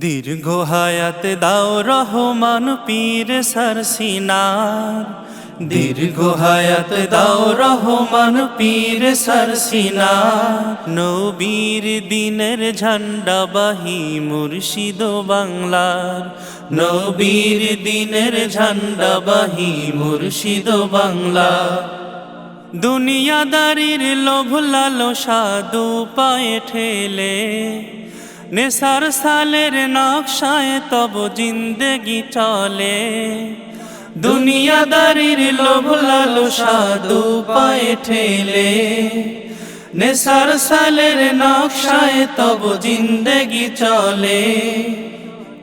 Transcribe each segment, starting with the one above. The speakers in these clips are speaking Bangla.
দীর্ঘ হায়াত দাও রহমান পীর সরসিনার দীর্ঘ হায়াত দাও রহমান পীর সরসিনার নবীর দিনের ঝান্ডা বাহি মুর্শিদ বাংলার। নবীর দিনের ঝান্ডা বাহি মুর্শিদ বাংলার। দুনিয়াদারির লোভ লালসা দু পায়ে ঠেলে। নেশার সালের নকশায় তব জিন্দেগি চলে। দুনিয়াদারির লোভ লালসা দু পায়ে ঠেলে। নেশার সালের নকশায় তব জিন্দেগি চলে।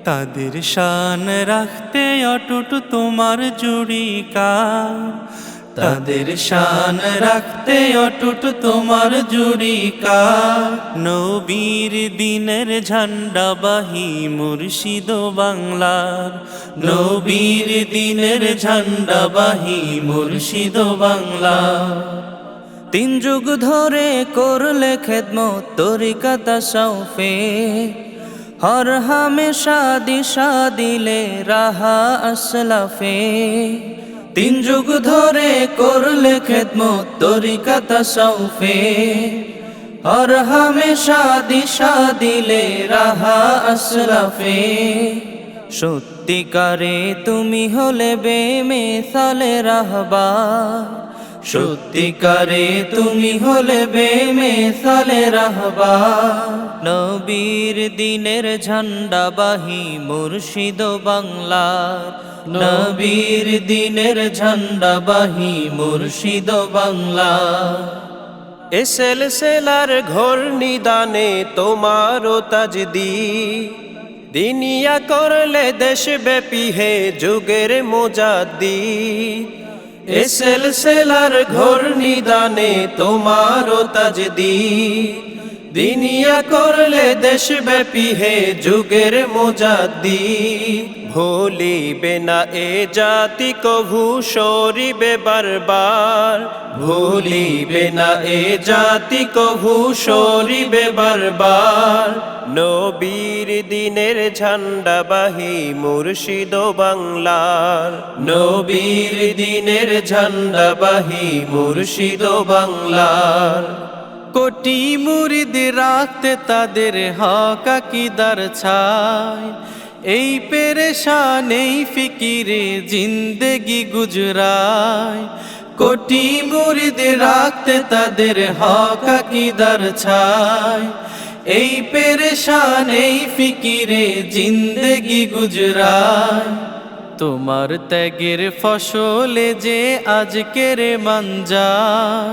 তাদের শান রাখতে অটুট তোমার জুড়িকা তাদের শান রাখতে অটুট তোমার জুড়িকা। নবীর দিনের ঝান্ডা বাহি মুর্শিদ বাংলার। নবীর দিনের ঝান্ডা বাহি মুর্শিদ বাংলা তিন যুগ ধরে করলে খেদমত তরিকাতা সৌফে হর হামেশা দিশা দিলে রাহা আসলাফে। তিন যুগ ধরে করলে খেদমত, তরিকাতা সৌফে হর হামেশা দিশা দিলে রাহা আসলাফে সত্যিকারে তুমি হলে বেমেসালে রাহবা সত্যিকারে তুমি হলে বেমেসালে রাহবা নবীর দিনের ঝান্ডা বাহি মুর্শিদ বাংলার। নবীর দিনের ঝান্ডা বাহি মুর্শিদ বাংলা। এসেল সেলার ঘোর নিদানে তোমারও তাজদি। দিনিয়া করলে দেশ ব্যাপী হে যুগের মোজাদ্দি। এসেল সেলার ঘোর নিদানে তোমারও তাজদি। দিনিয়া করলে দেশব্যাপী হে যুগের মোজাদ্দি ভুলিবে না এ জাতি, কভু সরিবে বারবার। ভুলিবে না এ জাতি, কভু সরিবে বারবার। নবীর দিনের ঝান্ডা বাহি মুর্শিদ বাংলার। নবীর দিনের ঝান্ডা বাহি মুর্শিদ বাংলার। কোটি মুরিদ রাখতে তাদের হক আকিদার ছায় এই পেরেশান, এই ফিকিরে জিন্দেগি গুজরায় কোটি মুরিদ রাখতে তাদের হক আকিদার ছায় এই পেরেশান, এই ফিকিরে জিন্দেগি গুজরায় তোমার ত্যাগের ফসলে যে আজকের মঞ্জার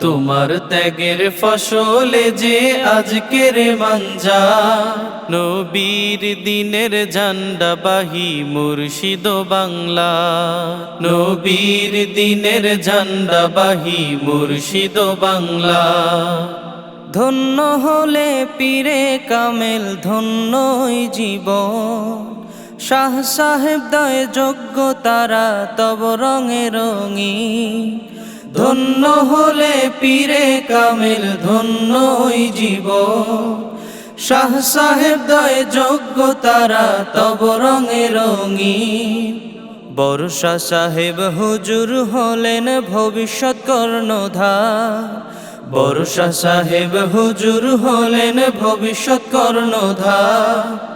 তোমার ত্যাগের ফসলে যে আজকের মাঞ্জা, নবীর দিনের ঝান্ডা বাহি মুর্শিদ বাংলা, নবীর দিনের ঝান্ডা বাহি মুর্শিদ বাংলা। ধন্য হলে পীরে কামেল, ধন্যই জীবন। শাহ সাহেব দয় যোগ্য, তারা তব রঙে রঙিন। ধন্য হলে পীরে কামেল ধন্যই জীব। শাহ সাহেব দয় যোগ্য, তারা তব রঙে রঙিন। বর্ষা সাহেব হুজুর হলেন ভবিষ্যৎ কর্ণধার। বর্ষা সাহেব হুজুর হলেন ভবিষ্যৎ কর্ণধা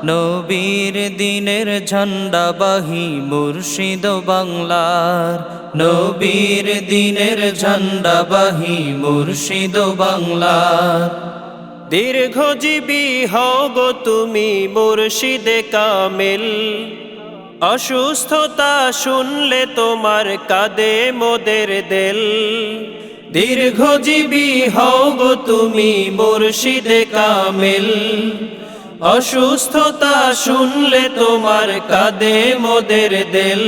নবীর দিনের ঝান্ডা বাহি মুর্শিদ বাংলার। নবীর দিনের ঝান্ডা বাহি মুর্শিদ বাংলার দীর্ঘজীবী গো তুমি মুর্শিদে কামেল। অসুস্থতা শুনলে তোমার কাঁদে মোদের দেল। দীর্ঘজীবী গো তুমি মুর্শিদে কামেল। অসুস্থতা শুনলে তোমার কাঁদে মোদের দেল।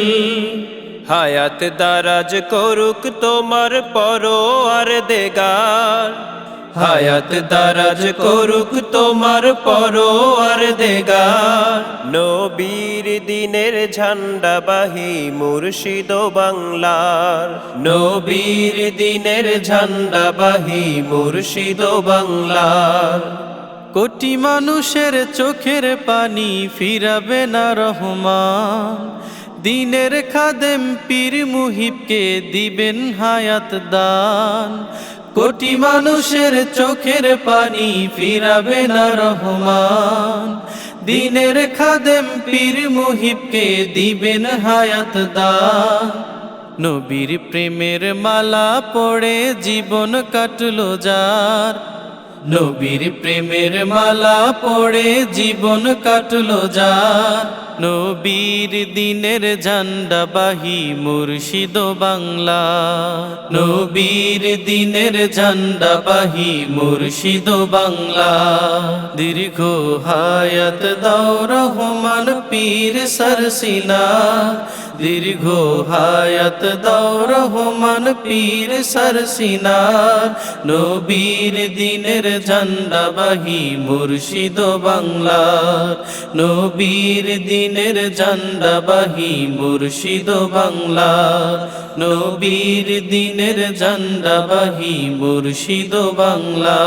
হায়াত দারাজ করুক তোমার পরো আর দেগার। হায়াত দারাজ করুক তোমার পরো আর দেগার। নবীর দিনের ঝান্ডা বাহি মুর্শিদ বাংলার। নবীর দিনের ঝান্ডা বাহি মুর্শিদ বাংলার। কোটি মানুষের চোখের পানি ফিরাবে না রহমান। দিনের খাদেম পীর মুহিবকে দিবেন হায়াত দান। কোটি মানুষের চোখের পানি ফিরাবে না রহমান। দিনের খাদেম পীর মুহিবকে দিবেন হায়াত দান। নবীর প্রেমের মালা পড়ে জীবন কাটলো যার। নবীর প্রেমের মালা পড়ে জীবন কাটলো যার নবীর দিনের ঝান্ডা বাহি মুর্শিদ বাংলা। নবীর দিনের ঝান্ডা বাহি মুর্শিদ বাংলা। দীর্ঘ হায়াত দাও রহমান পীর সরসিনা দীর্ঘ হায়াত দাও রহমান পীর সরসিনার নবীর দিনের ঝান্ডা বাহি মুর্শিদ বাংলার। নবীর দিনের ঝান্ডা বাহি মুর্শিদ বাংলার। নবীর দিনের ঝান্ডা বাহি মুর্শিদ বাংলা